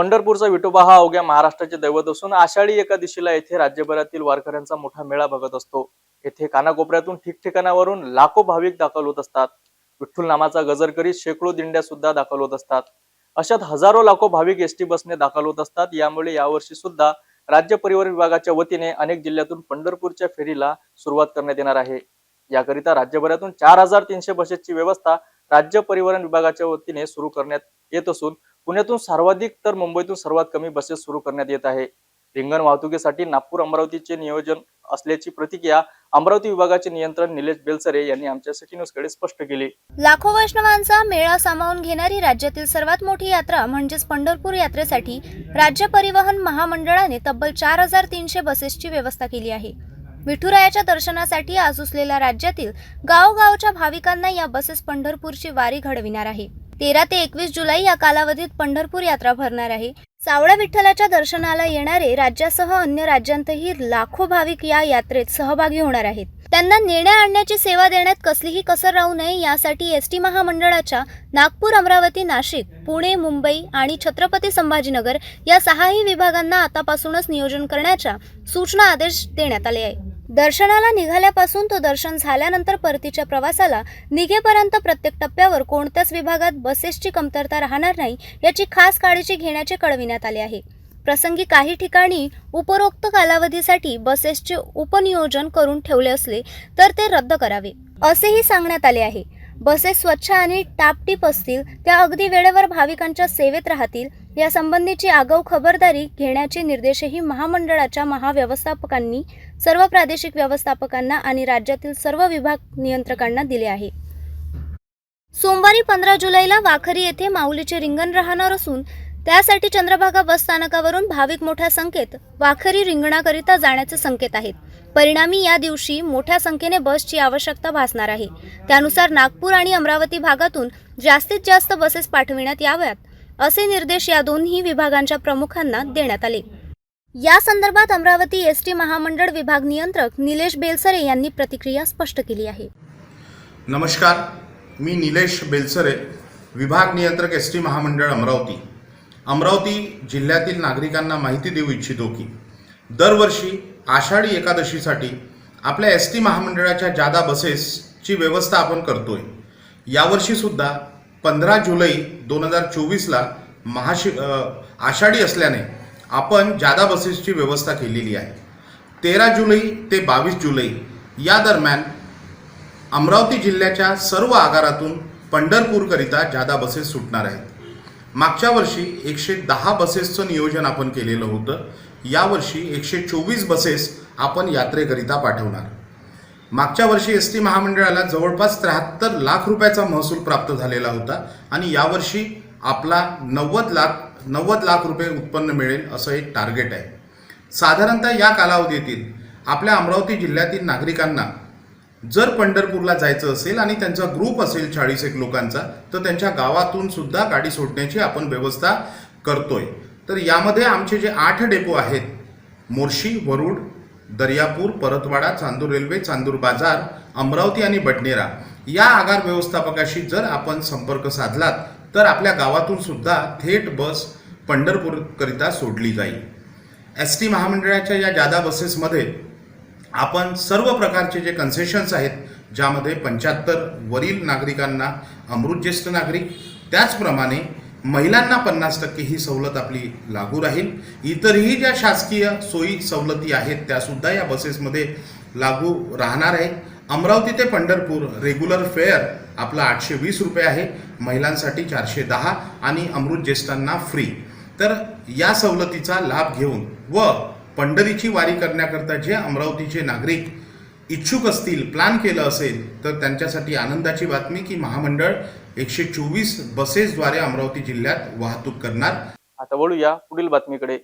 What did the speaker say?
पंढरपूरचा विठोबा हा अवघ्या महाराष्ट्राचे दैवत असून आषाढी एकादशीला येथे राज्यभरातील वारकऱ्यांचा मोठा मेळा बघत असतो. येथे कानाकोपऱ्यातून ठिकठिकाणावरून लाखो भाविक दाखल होत असतात. विठ्ठल नामाचा गजर करीत शेकडो दिंड्या सुद्धा दाखल होत असतात. अशात हजारो लाखो भाविक एसटी बसने दाखल होत असतात. यामुळे यावर्षी सुद्धा राज्य परिवहन विभागाच्या वतीने अनेक जिल्ह्यातून पंढरपूरच्या फेरीला सुरुवात करण्यात येणार आहे. याकरिता राज्यभरातून चार हजार तीनशे बसेसची व्यवस्था राज्य परिवहन विभागाच्या वतीने सुरू करण्यात येत असून पुण्यातून सर्वाधिक तर मुंबईतून सर्वात कमी बसेस सुरू करण्यात येत आहे. रिंगण वाहतुकीसाठी नागपूर अमरावतीचे नियोजन असल्याची प्रतिक्रिया अमरावती विभागाचे नियंत्रण निलेश बेलसरे यांनी आमच्या सिटी न्यूजकडे स्पष्ट केली. लाखो वैष्णवांचा मेळा सामावून घेणारी राज्यातील सर्वात मोठी यात्रा म्हणजेच पंढरपूर यात्रेसाठी राज्य परिवहन महामंडळाने तब्बल चार हजार तीनशे बसेसची व्यवस्था केली आहे. विठुरायाच्या दर्शनासाठी आज उसलेल्या राज्यातील गावगावच्या भाविकांना या बसेस पंढरपूरची वारी घडविणार आहे. तेरा ते एकवीस जुलै या कालावधीत पंढरपूर यात्रा भरणार आहे. सावळा विठ्ठलाच्या दर्शनाला येणारे राज्यासह अन्य राज्यांतही लाखो भाविक या यात्रेत सहभागी होणार आहेत. त्यांना नेण्या आणण्याची सेवा देण्यात कसलीही कसर राहू नये यासाठी एस टी महामंडळाच्या नागपूर अमरावती नाशिक पुणे मुंबई आणि छत्रपती संभाजीनगर या सहाही विभागांना आतापासूनच नियोजन करण्याच्या सूचना आदेश देण्यात आले आहे दर्शनाला निघाल्यापासून तो दर्शन झाल्यानंतर परतीच्या प्रवासाला निघेपर्यंत प्रत्येक टप्प्यावर कोणत्याच विभागात बसेसची कमतरता राहणार नाही याची खास काळजी घेण्याचे कळविण्यात आले आहे. प्रसंगी काही ठिकाणी उपरोक्त कालावधीसाठी बसेसचे उपनियोजन करून ठेवले असले तर ते रद्द करावे असेही सांगण्यात आले आहे. बसेस स्वच्छ आणि टापटीप असतील त्या अगदी वेळेवर भाविकांच्या सेवेत राहतील यासंबंधीची आगाऊ खबरदारी घेण्याचे निर्देशही महामंडळाच्या महाव्यवस्थापकांनी सर्व प्रादेशिक व्यवस्थापकांना आणि राज्यातील सर्व विभाग नियंत्रकांना दिले आहे. सोमवारी पंधरा जुलैला वाखरी येथे माऊलीचे रिंगण राहणार असून त्यासाठी चंद्रभागा बस स्थानकावरून भाविक मोठ्या संख्येत वाखरी रिंगणाकरिता जाण्याचे संकेत आहेत. परिणामी या दिवशी मोठ्या संख्येने बसची आवश्यकता भासणार आहे. त्यानुसार नागपूर आणि अमरावती भागातून जास्तीत जास्त बसेस पाठविण्यात याव्यात असे निर्देश या दोन्ही विभागांच्या प्रमुखांना देण्यात आले. या संदर्भात अमरावती एस टी महामंडळ विभाग नियंत्रक निलेश बेलसरे यांनी प्रतिक्रिया स्पष्ट केली आहे. नमस्कार. मी निलेश बेलसरे विभाग नियंत्रक एस टी महामंडळ अमरावती. अमरावती जिल्ह्यातील नागरिकांना माहिती देऊ इच्छितो की दरवर्षी आषाढी एकादशीसाठी आपल्या एस टी महामंडळाच्या जादा बसेसची व्यवस्था आपण करतो आहे यावर्षीसुद्धा पंधरा जुलै दोन हजार चोवीसला महाशि आषाढी असल्याने आपण जादा बसेसची व्यवस्था केलेली आहे. तेरा जुलै ते बावीस जुलै या दरम्यान अमरावती जिल्ह्याच्या सर्व आगारातून पंढरपूरकरिता जादा बसेस सुटणार आहेत. मागच्या वर्षी एकशे दहा बसेसचं नियोजन आपण केलेलं होतं. यावर्षी एकशे चोवीस बसेस आपण यात्रेकरिता पाठवणार. मागच्या वर्षी एस टी महामंडळाला जवळपास त्र्याहत्तर लाख रुपयाचा महसूल प्राप्त झालेला होता आणि यावर्षी आपला नव्वद लाख नव्वद लाख रुपये उत्पन्न मिळेल असं एक टार्गेट आहे. साधारणतः या कालावधीतील आपल्या अमरावती जिल्ह्यातील नागरिकांना जर पंढरपूरला जायचं असेल आणि त्यांचा ग्रुप असेल चाळीस एक लोकांचा तर त्यांच्या गावातून सुद्धा गाडी सोडण्याची आपण व्यवस्था करतोय. तर यामध्ये आमचे जे आठ डेपो आहेत मोर्शी वरुड दर्यापूर परतवाडा चांदूर रेल्वे चांदूर बाजार अमरावती आणि बडनेरा या आगार व्यवस्थापकाशी जर आपण संपर्क साधलात तर आपल्या गावातून सुद्धा थेट बस पंढरपूरकरिता सोडली जाईल. एस टी महामंडळाच्या या जादा बसेसमध्ये आपण सर्व प्रकारचे जे कन्सेशन्स आहेत ज्यामध्ये पंच्याहत्तर वरील नागरिकांना अमृत ज्येष्ठ नागरिक त्याचप्रमाणे महिलांना पन्नास टक्के ही सवलत आपली लागू राहील. इतरही ज्या शासकीय सोयी सवलती आहेत त्यासुद्धा या बसेसमध्ये लागू राहणार आहेत. अमरावती ते पंढरपूर रेग्युलर फेअर आपला आठशे वीस रुपये आहे. महिलांसाठी चारशे दहा आणि अमृत ज्येष्ठांना फ्री तर या सवलतीचा लाभ घेऊन व पंढरीची वारी करण्याकरता जे अमरावतीचे नागरिक इच्छुक असतील प्लॅन केलं असेल तर त्यांच्यासाठी आनंदाची बातमी की महामंडळ एकशे चोवीस बसेसद्वारे अमरावती जिल्ह्यात वाहतूक करणार. आता वळूया पुढील बातमीकडे.